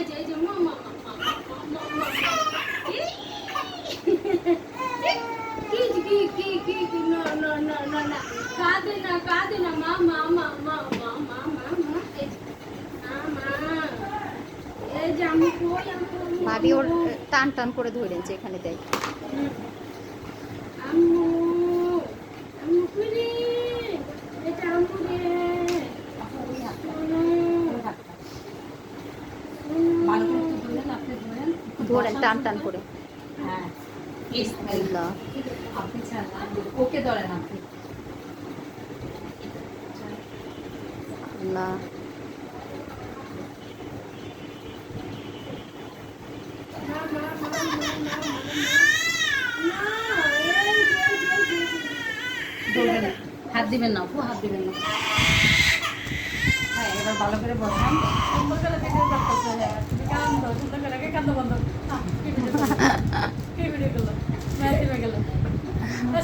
এই যে এই যে ভাবি ওর টান টান করে ধরেছে এখানে দেয় আম্মু এটা আম্মু যে, এই যে। ধরবেন না। হাত দিবেন না হাত দিবেন না। হ্যাঁ এবার ভালো করে বসান। সুন্দর করে হ্যাঁ তুমি কান্দ সুন্দর করে কান্দ বন্ধ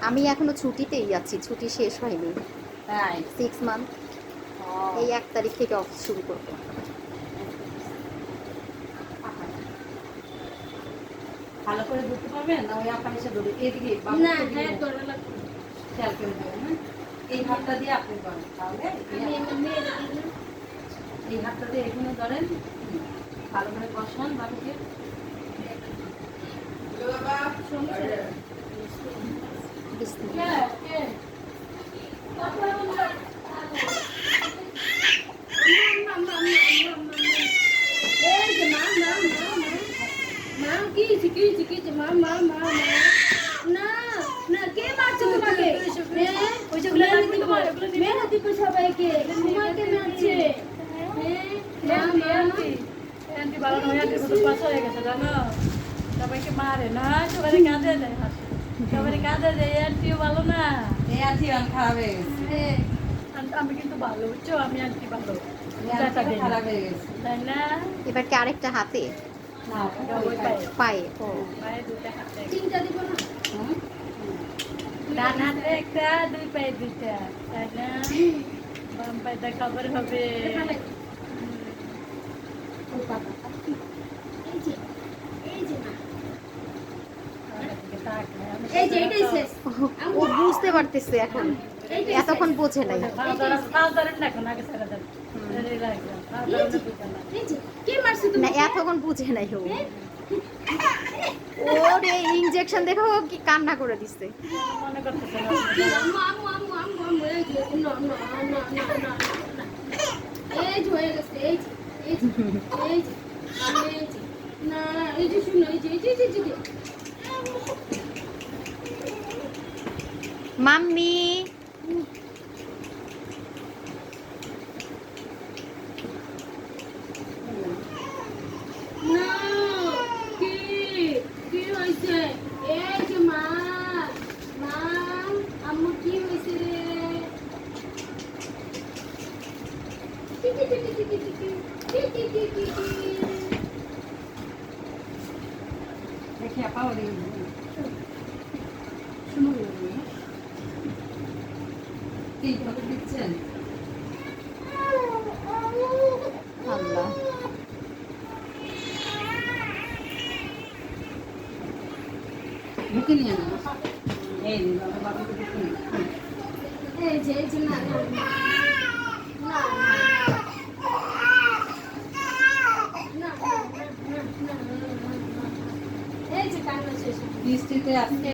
আমি এখনও ছুটিতেই আছি ছুটি শেষ হয়নি। তাই? সিক্স মান্থ এই এক তারিখ থেকে অফিস শুরু করব। ভালো করে ধরতে পারবেন? না ওই আপনার এসে ধরে এদিকে না হ্যাঁ করে লাগবে খেয়াল করে দেবেন হ্যাঁ? এই হাতটা দিয়ে আপনি করেন তাহলে এই হাতটা দিয়ে এখানে ধরেন ভালো করে বসান বাবুকে। সবাইকে তোমাকে নাচছে বাবা হয়ে গেছে জানো সবাইকে মারে না সবাই কাঁদে দেয় হাসে কাঁদে দেয় এই আন্টিও ভালো না। এই আন্টি খারাপ হয়ে গেছে। আমি কিন্তু ভালো বুঝছ? আমি আন্টি ভালো? খারাপ হয়ে গেছে। তাই না? এবার কি আরেকটা হাতে? না ওটা ওই ওই পায়ে। পায়ে। ও পায়ে দুটা হাতে। তিনটা দিব না। ডান হাতে একটা দুই পায়ে দুইটা। তাই না? বাম পায়েটা খবর হবে। এই যে এই যে যে ও বুঝতে পারতেছে এখন এতক্ষণ বোঝে নাই এতক্ষণ বুঝে নাই ও ওর এই ইনজেকশন দেখো কি কান্না করে দিচ্ছে না এই যে শুনো এই যে এই যে মাম্মি 같이 아파가 되겠네. 술 먹으려고 그래요? 이 벽을 빗지 달라. 못 끊냐, 너? 에이, 내가 바로 제일 장난 আজকে